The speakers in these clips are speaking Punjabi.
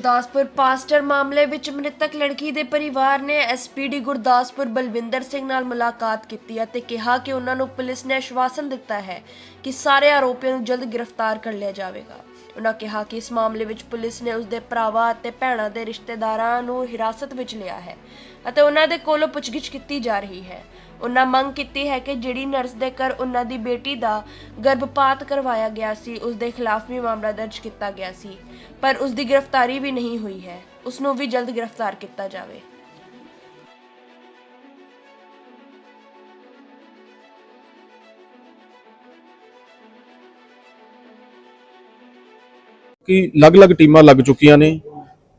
ਗੁਰਦਾਸਪੁਰ ਪਾਸਟਰ ਮਾਮਲੇ ਵਿੱਚ ਮ੍ਰਿਤਕ ਲੜਕੀ ਦੇ ਪਰਿਵਾਰ ਨੇ ਐਸਪੀਡੀ ਗੁਰਦਾਸਪੁਰ ਬਲਵਿੰਦਰ ਸਿੰਘ ਨਾਲ ਮੁਲਾਕਾਤ ਕੀਤੀ ਅਤੇ ਕਿਹਾ ਕਿ ਉਹਨਾਂ ਨੂੰ ਪੁਲਿਸ ਨੇ ਆਸ਼ਵਾਸਨ ਦਿੱਤਾ ਹੈ ਕਿ ਸਾਰੇ ਆਰੋਪੀਆਂ ਨੂੰ ਜਲਦ ਗ੍ਰਿਫਤਾਰ ਕਰ ਲਿਆ ਜਾਵੇਗਾ। ਉਹਨਾਂ ਕਿਹਾ ਕਿ ਇਸ ਮਾਮਲੇ ਵਿੱਚ ਪੁਲਿਸ ਨੇ ਉਸਦੇ ਭਰਾਵਾਂ ਅਤੇ ਭੈਣਾਂ ਦੇ ਰਿਸ਼ਤੇਦਾਰਾਂ ਨੂੰ ਹਿਰਾਸਤ ਵਿੱਚ ਲਿਆ ਹੈ ਅਤੇ ਉਹਨਾਂ ਦੇ ਕੋਲੋਂ ਪੁੱਛਗਿੱਛ ਕੀਤੀ ਜਾ ਰਹੀ ਹੈ। ਉਹਨਾਂ ਮੰਗ ਕੀਤੀ ਹੈ ਕਿ ਜਿਹੜੀ ਨਰਸ ਦੇ ਘਰ ਉਹਨਾਂ ਦੀ ਬੇਟੀ ਦਾ ਗਰਭਪਾਤ ਕਰਵਾਇਆ ਗਿਆ ਸੀ ਉਸ ਦੇ ਖਿਲਾਫ ਵੀ ਮਾਮਲਾ ਦਰਜ ਕੀਤਾ ਗਿਆ ਸੀ, ਪਰ ਉਸ ਦੀ ਗ੍ਰਿਫਤਾਰੀ ਵੀ ਨਹੀਂ ਹੋਈ ਹੈ। ਉਸ ਨੂੰ ਵੀ ਜਲਦ ਗ੍ਰਿਫਤਾਰ ਕੀਤਾ ਜਾਵੇ। ਕਿ ਅਲੱਗ-ਅਲੱਗ ਟੀਮਾਂ ਲੱਗ ਚੁੱਕੀਆਂ ਨੇ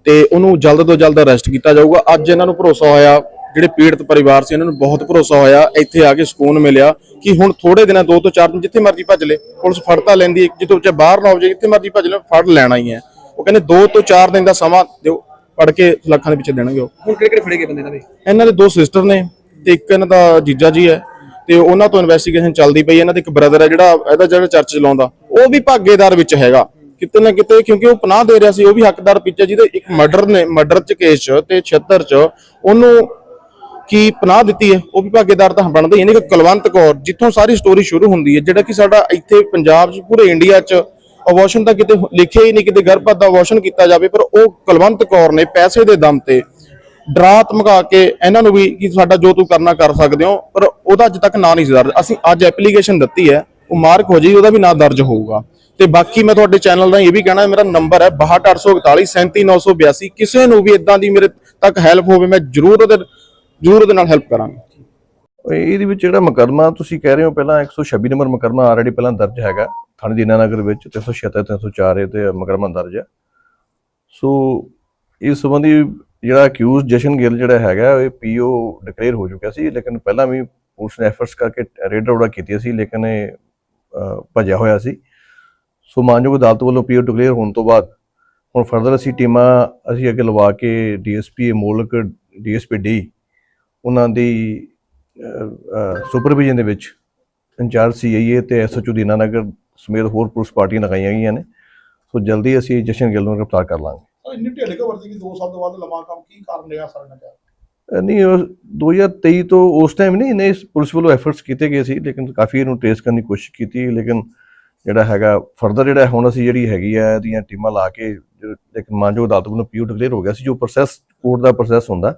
ਤੇ ਉਹਨੂੰ ਜਲਦ ਤੋਂ ਜਲਦ ਅਰੈਸਟ ਕੀਤਾ ਜਾਊਗਾ। ਅੱਜ ਇਹਨਾਂ ਨੂੰ ਭਰੋਸਾ ਹੋਇਆ ਜਿਹੜੇ ਪੀੜਤ ਪਰਿਵਾਰ ਸੀ ਇਹਨਾਂ ਨੂੰ ਬਹੁਤ ਭਰੋਸਾ ਹੋਇਆ ਇੱਥੇ ਆ ਕੇ ਸਕੂਨ ਮਿਲਿਆ ਕਿ ਹੁਣ ਥੋੜੇ ਦਿਨਾਂ ਦੋ ਤੋਂ ਚਾਰ ਦਿਨ ਜਿੱਥੇ ਮਰਜ਼ੀ ਭੱਜ ਲੈ ਪੁਲਿਸ ਫੜਤਾ ਲੈਂਦੀ ਹੈ ਜਿੱਥੇ ਉੱਚੇ ਬਾਹਰ ਨਾ ਹੋ ਜਾਏ ਜਿੱਥੇ ਮਰਜ਼ੀ ਭੱਜ ਲੈ ਫੜ ਲੈਣਾ ਹੀ ਹੈ। ਉਹ ਕਹਿੰਦੇ ਦੋ ਤੋਂ ਚਾਰ ਦਿਨ ਦਾ ਸਮਾਂ ਦਿਓ ਫੜ ਕੇ ਲੱਖਾਂ ਦੇ ਪਿੱਛੇ ਦੇਣਗੇ ਉਹ। ਹੁਣ ਕਿਹੜੇ ਕਿਹੜੇ ਫੜੇ ਗਏ ਬੰਦੇ ਇਹਨਾਂ ਦੇ? ਇਹਨਾਂ ਦੇ ਦੋ ਸਿਸਟਰ ਨੇ ਤੇ ਇੱਕ ਇਹਨਾਂ ਦਾ ਜੀਜਾ ਜੀ ਹੈ ਤੇ ਉਹਨਾਂ ਤੋਂ ਇਨਵੈਸਟੀਗੇਸ਼ਨ ਚੱਲਦੀ ਪਈ। ਇਹਨਾਂ ਦੇ ਇੱਕ ਬ੍ਰਦਰ ਹੈ ਜਿਹੜਾ ਇਹਦਾ ਜਿਹੜਾ ਚਰਚ ਚਲਾਉਂਦਾ ਉਹ ਵੀ ਭਾਗੇਦਾਰ ਵਿੱਚ ਹੈਗਾ। ਕਿਤੇ ਨਾ ਕਿਤੇ, ਕਿਉਂਕਿ ਉਹ ਪਨਾਹ ਦੇ ਰਿਹਾ ਸੀ, ਉਹ ਵੀ ਹੱਕਦਾਰ ਪਿੱਛੇ ਜਿਹਦੇ ਇੱਕ ਮਰਡਰ ਨੇ, ਮਰਡਰ ਚ ਕੇਸ ਚ ਤੇ 76 ਚ, ਉਹਨੂੰ ਕੀ ਪਨਾਹ ਦਿੱਤੀ ਹੈ? ਉਹ ਵੀ ਭਾਗੇਦਾਰ ਤਾਂ ਬਣਦਾ ਹੀ ਨਹੀਂ ਕਿ ਕੁਲਵੰਤ ਕੌਰ, ਜਿੱਥੋਂ ਸਾਰੀ ਸਟੋਰੀ ਸ਼ੁਰੂ ਹੁੰਦੀ ਹੈ, ਜਿਹੜਾ ਕਿ ਸਾਡਾ ਇੱਥੇ ਪੰਜਾਬ 'ਚ, ਪੂਰੇ ਇੰਡੀਆ 'ਚ ਅਬੋਰਸ਼ਨ ਤਾਂ ਕਿਤੇ ਲਿਖਿਆ ਹੀ ਨਹੀਂ, ਕਿਤੇ ਗਰਭਪਾਤ ਦਾ ਅਬੋਰਸ਼ਨ ਕੀਤਾ ਜਾਵੇ, ਪਰ ਉਹ ਕੁਲਵੰਤ ਕੌਰ ਨੇ ਪੈਸੇ ਦੇ ਦਮ ਤੇ ਡਰਾ ਧਮਕਾ ਕੇ ਇਹਨਾਂ ਨੂੰ ਵੀ ਕਿ ਸਾਡਾ ਜੋ ਤੂੰ ਕਰਨਾ ਕਰ ਸਕਦੇ ਹੋ, ਪਰ ਉਹਦਾ ਅੱਜ ਤੱਕ ਨਾਂ ਨਹੀਂ ਸੀ ਦਰਜ। ਅਸੀਂ ਅੱਜ ਐਪਲੀਕੇਸ਼ਨ ਦਿੱਤੀ ਹੈ, ਉਹ ਮਾਰਕ ਹੋ ਜਾਈ ਉਹਦਾ ਵੀ ਨਾਂ ਦਰਜ ਹੋਊਗਾ। ਤੇ ਬਾਕੀ ਮੈਂ ਤੁਹਾਡੇ ਚੈਨਲ ਦਾ ਇਹ ਵੀ ਕਹਿਣਾ ਮੇਰਾ ਨੰਬਰ ਹੈ 62841 37982 ਕਿਸੇ ਨੂੰ ਵੀ ਇਦਾਂ ਦੀ ਮੇਰੇ ਤੱਕ ਹੈਲਪ ਹੋਵੇ ਮੈਂ ਜ਼ਰੂਰ ਉਹਦੇ ਜ਼ਰੂਰ ਉਹਦੇ ਨਾਲ ਹੈਲਪ ਕਰਾਂਗਾ। ਇਹਦੇ ਵਿੱਚ ਜਿਹੜਾ ਮੁਕੱਦਮਾ ਤੁਸੀਂ ਕਹਿ ਰਹੇ ਹੋ ਪਹਿਲਾਂ 126 ਨੰਬਰ ਮੁਕੱਦਮਾ ਆਲਰੇਡੀ ਪਹਿਲਾਂ ਦਰਜ ਹੈਗਾ ਥਾਣੇ ਦੀਨਾਨਗਰ ਵਿੱਚ 376 304 ਤੇ ਮੁਕੱਦਮਾ ਦਰਜ ਹੈ। ਸੋ ਇਸ ਸੰਬੰਧੀ ਜਿਹੜਾ ਅਕਿਊਜ਼ ਜਸ਼ਨ ਗਿੱਲ ਜਿਹੜਾ ਹੈਗਾ ਇਹ ਪੀਓ ਡਿਕਲੇਅਰ ਹੋ ਚੁੱਕਿਆ ਸੀ ਲੇਕਿਨ ਪਹਿਲਾਂ ਵੀ ਪੁਲਿਸ ਨੇ ਐਫਰਟਸ ਕਰਕੇ ਰੇਡ ਰੋੜਾ ਕੀਤੀ ਸੀ ਲੇਕਿਨ ਇਹ ਅਹ, ਹੋਇਆ ਸੀ। ਸੋ ਮਾਨਯੋਗ ਅਦਾਲਤ ਵੱਲੋਂ ਪੀਓ ਡਿਕਲੇਅਰ ਹੋਣ ਤੋਂ ਬਾਅਦ ਹੁਣ ਫਰਦਰ ਅਸੀਂ ਟੀਮਾਂ ਅਸੀਂ ਅੱਗੇ ਲਵਾ ਕੇ ਡੀਐਸਪੀ ਮੋਲਕ ਡੀਐਸਪੀ ਡੀ ਉਹਨਾਂ ਦੀ ਸੁਪਰਵਿਜ਼ਨ ਦੇ ਵਿੱਚ ਇੰਚਾਰਜ ਸੀਆਈਏ ਤੇ ਐਸਐਚਓ ਦੀਨਾਨਗਰ ਸਮੇਤ ਹੋਰ ਪੁਲਿਸ ਪਾਰਟੀਆਂ ਲਗਾਈਆਂ ਗਈਆਂ ਨੇ। ਸੋ ਜਲਦੀ ਅਸੀਂ ਜਸ਼ਨ ਗਿੱਲ ਨੂੰ ਗ੍ਰਿਫਤਾਰ ਕਰ ਲਾਂਗੇ। ਸਰ ਇੰਨੀ ਢਿੱਲ ਕੇ ਵਰਤੀ ਕਿ 2 ਸਾਲ ਤੋਂ ਬਾਅਦ ਲੰਮਾ ਕੰਮ ਕੀ ਕਾਰਨ ਰਿਹਾ ਸਰ ਨੇ ਨਹੀਂ ਉਹ 2023 ਤੋਂ ਉਸ ਟਾਈਮ ਨਹੀਂ ਇਹਨੇ ਪੁਲਿਸ ਵੱਲੋਂ ਐਫਰਟਸ ਕੀਤੇ ਗਏ ਸੀ ਲੇਕਿਨ ਕਾਫੀ ਇਹਨੂੰ ਟ੍ਰੇਸ ਕਰਨ ਦੀ ਕੋਸ਼ਿਸ਼ ਕੀਤੀ ਲੇਕਿਨ ਜਿਹੜਾ ਹੈਗਾ ਫਰਦਰ ਜਿਹੜਾ ਹੁਣ ਅਸੀਂ ਜਿਹੜੀ ਹੈਗੀ ਆ ਇਹਦੀਆਂ ਟੀਮਾਂ ਲਾ ਕੇ ਜੋ- ਲੇਕਿਨ ਮਾਨਯੋਗ ਅਦਾਲਤ ਵੱਲੋਂ ਪੀਓ ਡਿਕਲੇਅਰ ਹੋ ਗਿਆ ਸੀ ਜੋ ਪ੍ਰੋਸੈਸ ਕੋਰਟ ਦਾ ਪ੍ਰੋਸੈਸ ਹੁੰਦਾ।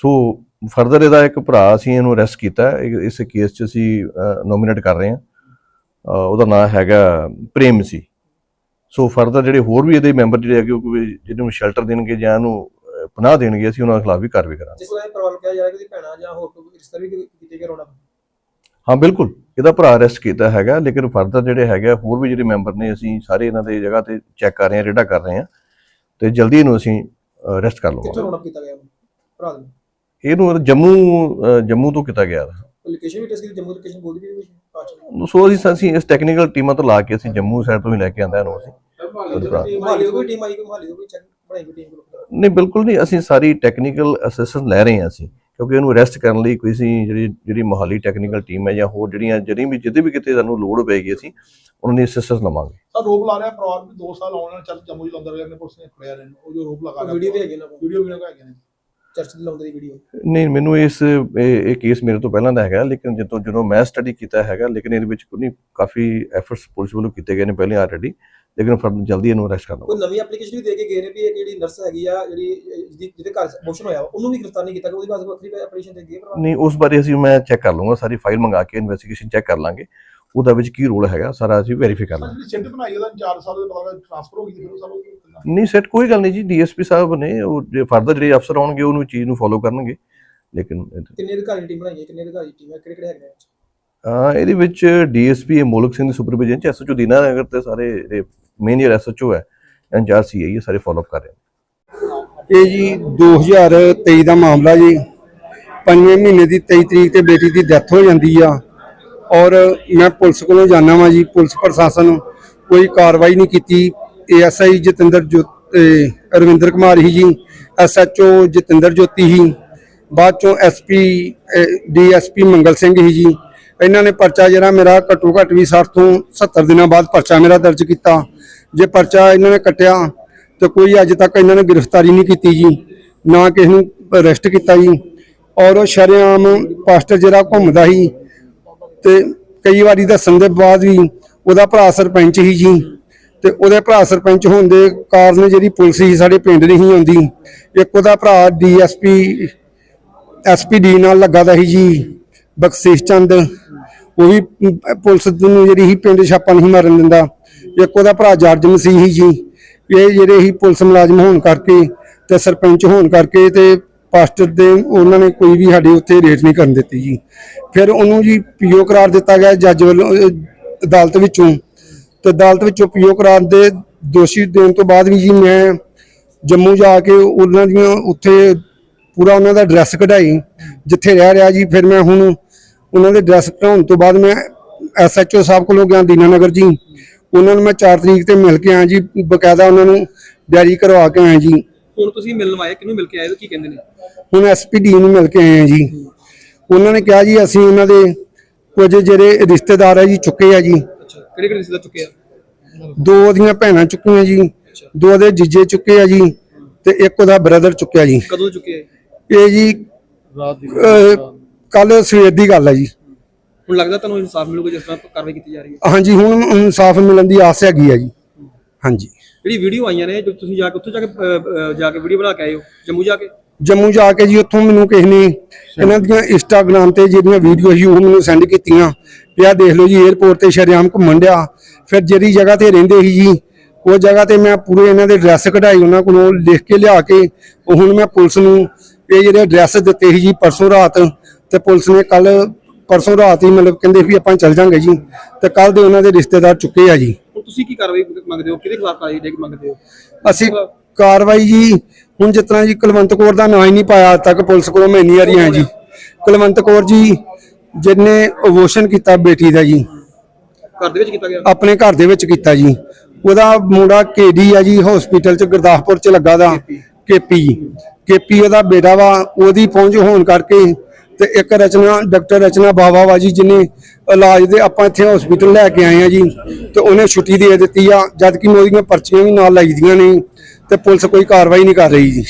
ਸੋ ਫਰਦਰ ਇਹਦਾ ਇੱਕ ਭਰਾ ਅਸੀਂ ਇਹਨੂੰ ਅਰੈਸਟ ਕੀਤਾ ਇਸ ਕੇਸ 'ਚ ਅਸੀਂ ਨੋਮੀਨੇਟ ਕਰ ਰਹੇ ਹਾਂ। ਉਹਦਾ ਨਾਮ ਹੈਗਾ ਪ੍ਰੇਮ ਸੀ। ਸੋ ਫਰਦਰ ਜਿਹੜੇ ਹੋਰ ਵੀ ਇਹਦੇ ਮੈਂਬਰ ਜਿਹੜੇ ਹੈਗੇ ਉਹ ਕੋਈ ਜਿਹਨੂੰ ਸ਼ੈਲਟਰ ਦੇਣਗੇ ਜਾਂ ਇਹਨੂੰ ਪਨਾਹ ਦੇਣਗੇ ਅਸੀਂ ਉਹਨਾਂ ਖਿਲਾਫ ਵੀ ਕਾਰਵਾਈ ਕਰਾਂਗੇ। ਜਿਸ ਤਰ੍ਹਾਂ ਇਹ ਨੂੰ ਕਿਹਾ ਜਾ ਰਿਹਾ ਕਿ ਭੈਣਾਂ ਜਾਂ ਹੋਰ ਕੋਈ ਰਿਸ਼ਤਾ ਵੀ ਕੀਤੇ ਰੋਣਾ ਹਾਂ ਬਿਲਕੁਲ। ਇਹਦਾ ਭਰਾ ਅਰੈਸਟ ਕੀਤਾ ਹੈਗਾ ਲੇਕਿਨ ਫਰਦਰ ਜਿਹੜੇ ਹੈਗੇ ਹੋਰ ਵੀ ਜਿਹੜੇ ਮੈਂਬਰ ਨੇ ਅਸੀਂ ਸਾਰੇ ਇਹਨਾਂ ਦੇ ਜਗ੍ਹਾ ਤੇ ਚੈੱਕ ਕਰ ਰਹੇ ਹਾਂ ਰੇਡਾ ਕਰ ਰਹੇ ਹਾਂ ਤੇ ਜਲਦੀ ਇਹਨੂੰ ਅਸੀਂ ਅਰੈਸਟ ਕਰ ਕਿੱਥੋਂ ਲਵਾਂਗੇ ਰੋਣਾ ਕੀਤਾ ਗਿਆ? ਭਰਾ ਦੇ ਇਹਨੂੰ ਜੰਮੂ ਜੰਮੂ ਤੋਂ ਕੀਤਾ ਗਿਆ। ਲੋਕੇਸ਼ਨ ਵੀ ਟੈਸਟ ਕੀਤੀ? ਜੰਮੂ ਲੋਕੇਸ਼ਨ ਬੋਲਦੀ ਵੀ ਕੁਝ ਪਾਚ ਸੋ ਅਸੀਂ ਅਸੀਂ ਇਸ ਟੈਕਨੀਕਲ ਟੀਮਾਂ ਤੋਂ ਲਾ ਕੇ ਅਸੀਂ ਜੰਮੂ ਸਾਈਡ ਤੋਂ ਹੀ ਲੈ ਕੇ ਆਂਦਾ ਇਹਨੂੰ ਅਸੀਂ। ਉਹਦੇ ਭਰਾ। ਮਹਾਲੀ ਤੋਂ ਕੋਈ ਟੀਮ ਆਈ ਕੋਈ ਮਹਾਲੀ ਤੋਂ ਕੋਈ ਚੈੱਕ ਬਣਾਈ ਕੋਈ ਟੀਮ ਕੋਲ ਨਹੀਂ ਬਿਲਕੁਲ ਨਹੀਂ ਅਸੀਂ ਸਾਰੀ ਟੈਕਨੀਕਲ ਅਸਿਸਟੈਂਸ ਲੈ ਰਹੇ ਹਾਂ ਅਸੀਂ। ਕਿਉਂਕਿ ਇਹਨੂੰ ਅਰੈਸਟ ਕਰਨ ਲਈ ਕੋਈ ਅਸੀਂ ਜਿਹੜੀ ਜਿਹੜੀ ਮੋਹਾਲੀ ਟੈਕਨੀਕਲ ਟੀਮ ਹੈ ਜਾਂ ਹੋਰ ਜਿਹੜੀਆਂ ਜਿਹੜੀ ਵੀ ਜਿੱਦੇ ਵੀ ਕਿਤੇ ਸਾਨੂੰ ਲੋੜ ਪਏਗੀ ਅਸੀਂ ਉਹਨਾਂ ਦੀ ਅਸਿਸਟੈਂਸ ਲਵਾਂਗੇ। ਸਰ ਰੋਪ ਲਾ ਰਿਹਾ ਪਰਿਵਾਰ ਵੀ 2 ਸਾਲ ਆਉਣ ਨਾਲ ਚੱਲ ਜੰਮੂ ਜਲੰਧਰ ਰਹੇ ਨੇ ਪੁਲਿਸ ਨੇ ਫੜਿਆ ਨੇ ਉਹ ਜੋ ਰੋਪ ਲਗਾ ਰਿਹਾ ਵੀਡੀਓ ਵੀ ਹੈਗੀ ਨਾ। ਵੀਡੀਓ ਵੀ ਲਗਾ ਨੇ। ਚਰਚ ਦੀ ਲਾਉਂਦੇ ਦੀ ਵੀਡੀਓ। ਨਹੀਂ ਮੈਨੂੰ ਇਸ ਇਹ ਕੇਸ ਮੇਰੇ ਤੋਂ ਪਹਿਲਾਂ ਦਾ ਹੈਗਾ ਲੇਕਿਨ ਜਦੋਂ ਜਦੋਂ ਮੈਂ ਸਟੱਡੀ ਕੀਤਾ ਹੈਗਾ ਲੇਕਿਨ ਇਹਦੇ ਵਿੱਚ ਕੋਈ ਕਾਫੀ ਐਫਰਟਸ ਪੁਲਿਸ ਵੱਲੋਂ ਕੀਤੇ ਗਏ ਨੇ ਪਹਿਲੇ ਆਲਰੇਡੀ ਲੇਕਿਨ ਫਿਰ ਜਲਦੀ ਇਹਨੂੰ ਅਰੈਸਟ ਕਰ ਲਵਾਂਗੇ ਕੋਈ ਨਵੀਂ ਐਪਲੀਕੇਸ਼ਨ ਵੀ ਦੇ ਕੇ ਗਏ ਨੇ ਵੀ ਇਹ ਜਿਹੜੀ ਨਰਸ ਹੈਗੀ ਆ ਜਿਹੜੀ ਜਿਹਦੀ- ਜਿਹਦੇ ਘਰ ਮੋਸ਼ਨ ਹੋਇਆ ਵਾ, ਉਹਨੂੰ ਵੀ ਗ੍ਰਿਫਤਾਰ ਨਹੀਂ ਕੀਤਾ ਗਿਆ ਉਹਦੀ ਬਾਅਦ ਵੱਖਰੀ ਆਪਰੇਸ਼ਨ ਦੇ ਗਏ ਪਰਿਵਾਰ ਨਹੀਂ ਉਸ ਬਾਰੇ ਅਸੀਂ ਮੈਂ ਚੈੱਕ ਕਰ ਲਵਾਂਗਾ ਸਾਰੀ ਫਾਈਲ ਮੰਗਾ ਕੇ ਇਨਵੈਸਟੀਗੇਸ਼ਨ ਚੈੱਕ ਕਰ ਲਾਂਗੇ ਉਹਦਾ ਵਿੱਚ ਕੀ ਰੋਲ ਹੈਗਾ ਸਾਰਾ ਅਸੀਂ ਵੈਰੀਫਾਈ ਕਰ ਲਾਂਗੇ। ਜਿਹੜੀ ਸਿੱਟ ਬਣਾਈ ਉਹਦਾ 4 ਸਾਲ ਦੇ ਬਾਅਦ ਟ੍ਰਾਂਸਫਰ ਹੋ ਗਈ ਤੇ ਫਿਰ ਉਹ ਸਾਲ ਹੋ ਗਿਆ ਨਹੀਂ ਸੈਟ ਕੋਈ ਗੱਲ ਨਹੀਂ ਜੀ ਡੀਐਸਪੀ ਸਾਹਿਬ ਨੇ ਉਹ ਜੇ ਫਰਦਰ ਜਿਹੜੇ ਅਫਸਰ ਆਉਣਗੇ ਉਹਨੂੰ ਚੀਜ਼ ਨੂੰ ਫੋਲੋ ਕਰਨਗੇ ਲੇਕਿਨ ਕਿੰਨੇ ਅਧਿਕਾਰੀ ਦੀ ਟੀਮ ਬਣਾਈ ਹੈ ਕਿੰਨੇ ਅਧਿਕਾਰੀ ਟੀਮ ਹੈ ਕਿਹੜੇ ਕਿਹੜੇ ਹੈਗੇ ਨੇ ਅਹ ਇਹਦੇ ਵਿੱਚ ਡੀਐਸਪੀ ਮੋਲਕ ਸਿੰਘ ਦੀ ਸੁਪਰਵਿਜ਼ਨ ਚ ਐਸਐਚਓ ਦੀਨਾਨਗਰ ਤੇ ਸਾਰੇ ਮੇਨ ਜਿਹੜਾ ਐਸਐਚਓ ਹੈ ਐਨਆਰ ਸੀਆਈ ਇਹ ਸਾਰੇ ਫਾਲੋ ਕਰ ਰਹੇ ਨੇ। ਇਹ ਜੀ 2023 ਦਾ ਮਾਮਲਾ ਜੀ। ਪੰਜਵੇਂ ਮਹੀਨੇ ਦੀ 23 ਤਰੀਕ ਤੇ ਬੇਟੀ ਦੀ ਡੈਥ ਹੋ ਜਾਂਦੀ ਆ। ਔਰ ਮੈਂ ਪੁਲਿਸ ਕੋਲੋਂ ਜਾਣਾ ਵਾਂ ਜੀ, ਪੁਲਿਸ ਪ੍ਰਸ਼ਾਸਨ ਕੋਈ ਕਾਰਵਾਈ ਨਹੀਂ ਕੀਤੀ। ਏਐਸਆਈ ਜਤਿੰਦਰ ਜੋ ਰਵਿੰਦਰ ਕੁਮਾਰ ਹੀ ਜੀ ਐਸਐਚਓ ਜਤਿੰਦਰ ਜੋਤੀ ਹੀ। ਬਾਅਦ ਚੋਂ ਐਸਪੀ ਡੀਐਸਪੀ ਮੰਗਲ ਸਿੰਘ ਹੀ ਜੀ। ਇਹਨਾਂ ਨੇ ਪਰਚਾ ਜਿਹੜਾ ਮੇਰਾ ਘੱਟੋ ਘੱਟ ਵੀ 60 ਤੋਂ 70 ਦਿਨਾਂ ਬਾਅਦ ਪਰਚਾ ਮੇਰਾ ਦਰਜ ਕੀਤਾ। ਜੇ ਪਰਚਾ ਇਹਨਾਂ ਨੇ ਕੱਟਿਆ, ਤੇ ਕੋਈ ਅੱਜ ਤੱਕ ਇਹਨਾਂ ਨੇ ਗ੍ਰਿਫਤਾਰੀ ਨਹੀਂ ਕੀਤੀ ਜੀ, ਨਾ ਕਿਸੇ ਨੂੰ ਅਰੈਸਟ ਕੀਤਾ ਜੀ। ਔਰ ਉਹ ਸ਼ਰੇਆਮ ਪਾਸਟਰ ਜਿਹੜਾ ਘੁੰਮਦਾ ਸੀ, ਤੇ ਕਈ ਵਾਰੀ ਦੱਸਣ ਦੇ ਬਾਅਦ ਵੀ ਉਹਦਾ ਭਰਾ ਸਰਪੰਚ ਹੀ ਜੀ। ਤੇ ਉਹਦੇ ਭਰਾ ਸਰਪੰਚ ਹੋਣ ਦੇ ਕਾਰਨ ਜਿਹੜੀ ਪੁਲਿਸ ਸੀ, ਸਾਡੇ ਪਿੰਡ ਨਹੀਂ ਆਉਂਦੀ। ਇੱਕ ਉਹਦਾ ਭਰਾ ਡੀਐਸਪੀ ਐਸਪੀਡੀ ਨਾਲ ਲੱਗਾ ਦਾ ਸੀ ਜੀ, ਬਖਸ਼ੀਸ਼ ਚੰਦ। ਉਹ ਵੀ ਪੁਲਿਸ ਨੂੰ ਜਿਹੜੀ ਹੀ ਪਿੰਡ ਛਾਪਾ ਨਹੀਂ ਮਾਰਨ ਦਿੰਦਾ। ਇੱਕ ਉਹਦਾ ਭਰਾ ਜਰਜ ਮਸੀਹ ਸੀ ਜੀ। ਇਹ ਜਿਹੜੇ ਹੀ ਪੁਲਿਸ ਮੁਲਾਜ਼ਮ ਹੋਣ ਕਰਕੇ ਤੇ ਸਰਪੰਚ ਹੋਣ ਕਰਕੇ ਤੇ ਪਾਸਟਰ ਦੇ ਉਹਨਾਂ ਨੇ ਕੋਈ ਵੀ ਸਾਡੇ ਉੱਤੇ ਰੇਟ ਨਹੀਂ ਕਰਨ ਦਿੱਤੀ ਜੀ। ਫਿਰ ਉਹਨੂੰ ਜੀ ਪੀਓ ਕਰਾਰ ਦਿੱਤਾ ਗਿਆ ਜੱਜ ਵੱਲੋਂ ਅਦਾਲਤ ਵਿੱਚੋਂ। ਤੇ ਅਦਾਲਤ ਵਿੱਚੋਂ ਪੀਓ ਕਰਾਰ ਦੇ ਦੋਸ਼ੀ ਦੇਣ ਤੋਂ ਬਾਅਦ ਵੀ ਜੀ ਮੈਂ ਜੰਮੂ ਜਾ ਕੇ ਉਹਨਾਂ ਦੀਆਂ ਉੱਥੇ ਪੂਰਾ ਉਹਨਾਂ ਦਾ ਐਡਰੈਸ ਕਢਾਈ। ਜਿੱਥੇ ਰਹਿ ਰਿਹਾ ਜੀ, ਫਿਰ ਮੈਂ ਹੁਣ ਉਹਨਾਂ ਦੇ ਐਡਰੈਸ ਕਢਾਉਣ ਤੋਂ ਬਾਅਦ ਮੈਂ ਐਸਐਚਓ ਸਾਹਿਬ ਕੋਲੋਂ ਗਿਆ ਦੀਨਾਨਗਰ ਜੀ। ਉਹਨਾਂ ਨੂੰ ਮੈਂ 4 ਤਰੀਕ ਤੇ ਮਿਲ ਕੇ ਆਇਆ ਜੀ ਬਕਾਇਦਾ ਉਹਨਾਂ ਨੂੰ ਡੈਰੀ ਕਰਵਾ ਕੇ ਆਇਆ ਜੀ। ਹੁਣ ਤੁਸੀਂ ਮਿਲਣ ਆਏ ਕਿਹਨੂੰ ਮਿਲ ਕੇ ਆਏ ਹੋ ਕੀ ਕਹਿੰਦੇ ਨੇ? ਹੁਣ ਐਸਪੀਡੀ ਨੂੰ ਮਿਲ ਕੇ ਆਏ ਆ ਜੀ। ਉਹਨਾਂ ਨੇ ਕਿਹਾ ਜੀ ਅਸੀਂ ਉਹਨਾਂ ਦੇ ਕੁਝ ਜਿਹੜੇ ਰਿਸ਼ਤੇਦਾਰ ਆ ਜੀ ਚੁੱਕੇ ਆ ਜੀ। ਅੱਛਾ ਕਿਹੜੇ ਕਿਹੜੇ ਰਿਸ਼ਤੇਦਾਰ ਚੁੱਕੇ ਆ? ਦੋ ਉਹਦੀਆਂ ਭੈਣਾਂ ਚੁੱਕੀਆਂ ਜੀ ਦੋ ਉਹਦੇ ਜੀਜੇ ਚੁੱਕੇ ਆ ਜੀ ਤੇ ਇੱਕ ਉਹਦਾ ਬ੍ਰਦਰ ਚੁੱਕਿਆ ਜੀ। ਕਦੋਂ ਚੁੱਕੇ ਆ ਇਹ? ਜੀ ਕੱਲ ਸਵੇਰ ਦੀ ਗੱਲ ਹੈ ਜੀ। ਹੁਣ ਲੱਗਦਾ ਤੁਹਾਨੂੰ ਇਨਸਾਫ ਮਿਲੂਗਾ ਜਿਸ ਤਰ੍ਹਾਂ ਕਾਰਵਾਈ ਕੀਤੀ ਜਾ ਰਹੀ ਹੈ? ਹਾਂਜੀ ਹੁਣ ਇਨਸਾਫ ਮਿਲਣ ਦੀ ਆਸ ਹੈਗੀ ਆ ਜੀ। ਹਾਂਜੀ। ਜਿਹੜੀ ਵੀਡੀਓ ਆਈਆਂ ਨੇ ਜੋ ਤੁਸੀਂ ਜਾ ਕੇ ਉੱਥੇ ਜਾ ਕੇ ਅਹ, ਅਹ, ਜਾ ਕੇ ਵੀਡੀਓ ਬਣਾ ਕੇ ਆਏ ਹੋ ਜੰਮੂ ਜਾ ਕੇ? ਜੰਮੂ ਜਾ ਕੇ ਜੀ ਉੱਥੋਂ ਮੈਨੂੰ ਕਿਸੇ ਨੇ ਇਹਨਾਂ ਦੀਆਂ ਇੰਸਟਾਗ੍ਰam ਤੇ ਜਿਹੜੀਆਂ ਵੀਡੀਓ ਸੀ ਉਹ ਮੈਨੂੰ ਸੈਂਡ ਕੀਤੀਆਂ। ਵੀ ਆਹ ਦੇਖ ਲਓ ਜੀ 에어ਪੋਰਟ ਤੇ ਸ਼ਰੇਆਮ ਘੁੰਮਣ ਡਿਆ। ਫਿਰ ਜਿਹੜੀ ਜਗ੍ਹਾ ਤੇ ਰਹਿੰਦੇ ਸੀ ਜੀ ਉਹ ਜਗ੍ਹਾ ਤੇ ਮੈਂ ਪੂਰੇ ਇਹਨਾਂ ਦੇ ਐਡਰੈਸ ਕਢਾਈ ਉਹਨਾਂ ਕੋਲੋਂ ਲਿਖ ਕੇ ਲਿਆ ਕੇ ਉਹ ਹੁਣ ਮੈਂ ਪੁਲਿਸ ਨੂੰ ਇਹ ਜਿਹੜੇ ਐਡਰੈਸ ਦਿੱਤੇ ਸੀ ਜੀ ਪਰਸੋਂ ਰਾਤ ਤੇ ਪੁਲਿਸ ਨੇ ਕੱਲ ਪਰਸੋਂ ਰਾਤ ਹੀ ਮਤਲਬ ਕਹਿੰਦੇ ਵੀ ਆਪਾਂ ਚੱਲ ਜਾਂਗੇ ਜੀ ਤੇ ਕੱਲ ਦੇ ਉਹਨਾਂ ਦੇ ਰਿਸ਼ਤੇਦਾਰ ਚੁੱਕੇ ਆ ਜੀ। ਹੁਣ ਤੁਸੀਂ ਕੀ ਕਾਰਵਾਈ ਮੰਗਦੇ ਹੋ? ਕਿਹਦੇ ਖਿਲਾਫ ਕਾਰਵਾਈ ਦੇ ਮੰਗਦੇ ਹੋ? ਅਸੀਂ ਕਾਰਵਾਈ ਜੀ ਹੁਣ ਜਿਸ ਤਰ੍ਹਾਂ ਜੀ ਕੁਲਵੰਤ ਕੌਰ ਦਾ ਨਾਂ ਹੀ ਨਹੀਂ ਪਾਇਆ ਅੱਜ ਤੱਕ ਪੁਲਿਸ ਕੋਲੋਂ ਮੈਂ ਇੰਨੀ ਵਾਰੀ ਆਇਆ ਜੀ। ਕੁਲਵੰਤ ਕੌਰ ਜੀ ਜਿਹਨੇ ਅਬੋਰਸ਼ਨ ਕੀਤਾ ਬੇਟੀ ਦਾ ਜੀ। ਘਰ ਦੇ ਵਿੱਚ ਕੀਤਾ ਗਿਆ? ਆਪਣੇ ਘਰ ਦੇ ਵਿੱਚ ਕੀਤਾ ਜੀ। ਉਹਦਾ ਮੁੰਡਾ ਕੇਡੀ ਆ ਜੀ ਹਸਪੀਟਲ ਚ ਗੁਰਦਾਸਪੁਰ ਚ ਲੱਗਾ ਦਾ ਕੇਪੀ। ਕੇਪੀ ਉਹਦਾ ਬੇਟਾ ਵਾ ਉਹਦੀ ਪਹੁੰਚ ਹੋਣ ਕਰਕੇ ਤੇ ਇੱਕ ਰਚਨਾ, ਡਾਕਟਰ ਰਚਨਾ ਬਾਵਾ ਵਾ ਜੀ ਜਿਹਨੇ ਇਲਾਜ ਦੇ ਆਪਾਂ ਇੱਥੇ ਹਸਪੀਟਲ ਲੈ ਕੇ ਆਏ ਆ ਜੀ, ਤੇ ਉਹਨੇ ਛੁੱਟੀ ਦੇ ਦਿੱਤੀ ਆ ਜਦ ਕਿ ਉਹਦੀਆਂ ਪਰਚੀਆਂ ਵੀ ਨਾਲ ਲਾਈ ਨੇ ਤੇ ਪੁਲਿਸ ਕੋਈ ਕਾਰਵਾਈ ਨਹੀਂ ਕਰ ਰਹੀ ਜੀ।